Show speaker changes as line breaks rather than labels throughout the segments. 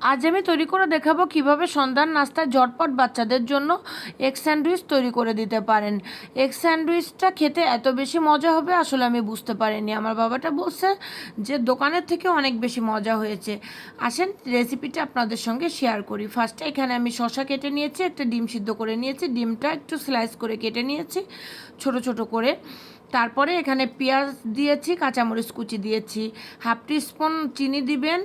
আজ আমি তৈরি করে দেখাবো কীভাবে সন্ধ্যার নাস্তায় ঝটপট বাচ্চাদের জন্য এগ স্যান্ডউইচ তৈরি করে দিতে পারেন। এগ স্যান্ডউইচটা খেতে এত বেশি মজা হবে আসলে আমি বুঝতে পারিনি। আমার বাবাটা বলছে যে, দোকানের থেকে অনেক বেশি মজা হয়েছে। আসেন, রেসিপিটা আপনাদের সঙ্গে শেয়ার করি। ফার্স্টে এখানে আমি শশা কেটে নিয়েছি, একটা ডিম সিদ্ধ করে নিয়েছি। ডিমটা একটু স্লাইস করে কেটে নিয়েছি, ছোট ছোট করে। তারপরে এখানে পেঁয়াজ দিয়েছি, কাঁচামরিচ কুচি দিয়েছি। হাফ টি স্পুন চিনি দিবেন।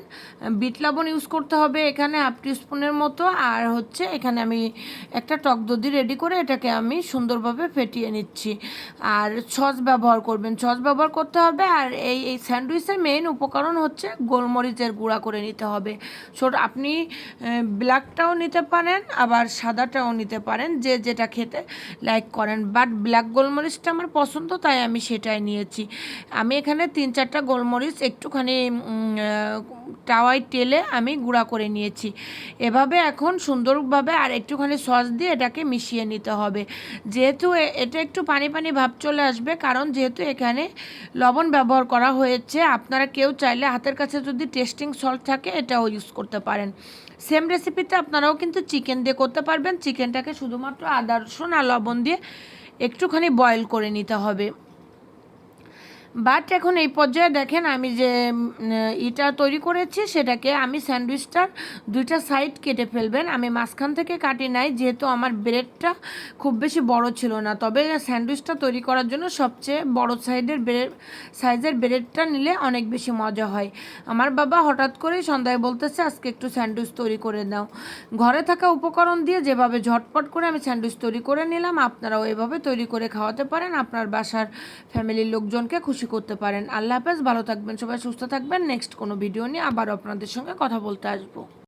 বিট লবণ ইউজ করতে হবে এখানে হাফ টি স্পুনের মতো। আর হচ্ছে এখানে আমি একটা টক দধি রেডি করে এটাকে আমি সুন্দরভাবে ফেটিয়ে নিচ্ছি। আর সস ব্যবহার করবেন। সস ব্যবহার করতে হবে। আর এই এই স্যান্ডউইচের মেইন উপকরণ হচ্ছে গোলমরিচের গুঁড়া করে নিতে হবে। ছোট আপনি ব্ল্যাকটাও নিতে পারেন, আবার সাদাটাও নিতে পারেন। যে যেটা খেতে লাইক করেন। বাট ব্ল্যাক গোলমরিচটা আমার পছন্দ, তাই আমি সেটাই নিয়েছি। আমি এখানে তিন চারটা গোলমরিচ একটুখানি টাওয়াই তেলে আমি গুঁড়া করে নিয়েছি। এভাবে এখন সুন্দরভাবে আর একটুখানি সস দিয়ে এটাকে মিশিয়ে নিতে হবে। যেহেতু এটা একটু পানি পানি ভাব চলে আসবে, কারণ যেহেতু এখানে লবণ ব্যবহার করা হয়েছে, আপনারা কেউ চাইলে হাতের কাছে যদি টেস্টিং সল্ট থাকে, এটাও ইউজ করতে পারেন। সেম রেসিপিতে আপনারাও কিন্তু চিকেন দিয়ে করতে পারবেন। চিকেনটাকে শুধুমাত্র আদা, রসুন আর লবণ দিয়ে একটুখানি বয়েল করে নিতে হবে। বাট এখন এই পর্যায়ে দেখেন আমি যে ইটা তৈরি করেছি, সেটাকে আমি স্যান্ডউইচটার দুইটা সাইড কেটে ফেলবেন। আমি মাঝখান থেকে কাটি নাই, যেহেতু আমার ব্রেডটা খুব বেশি বড় ছিল না। তবে স্যান্ডউইচটা তৈরি করার জন্য সবচেয়ে বড় সাইডের ব্রেড সাইজের ব্রেডটা নিলে অনেক বেশি মজা হয়। আমার বাবা হঠাৎ করেই সন্ধ্যায় বলতেছে, আজকে একটু স্যান্ডউইচ তৈরি করে দাও ঘরে থাকা উপকরণ দিয়ে যেভাবে ঝটপট করে আমি স্যান্ডউইচ তৈরি করে নিলাম, আপনারাও এভাবে তৈরি করে খাওয়াতে পারেন। আপনার বাসার ফ্যামিলির লোকজনকে খুশি খুশি করতে পারেন। আল্লাহ হাফেজ, ভালো থাকবেন, সবাই সুস্থ থাকবেন। নেক্সট কোনো ভিডিও নিয়ে আবার আপনাদের সঙ্গে কথা বলতে আসব।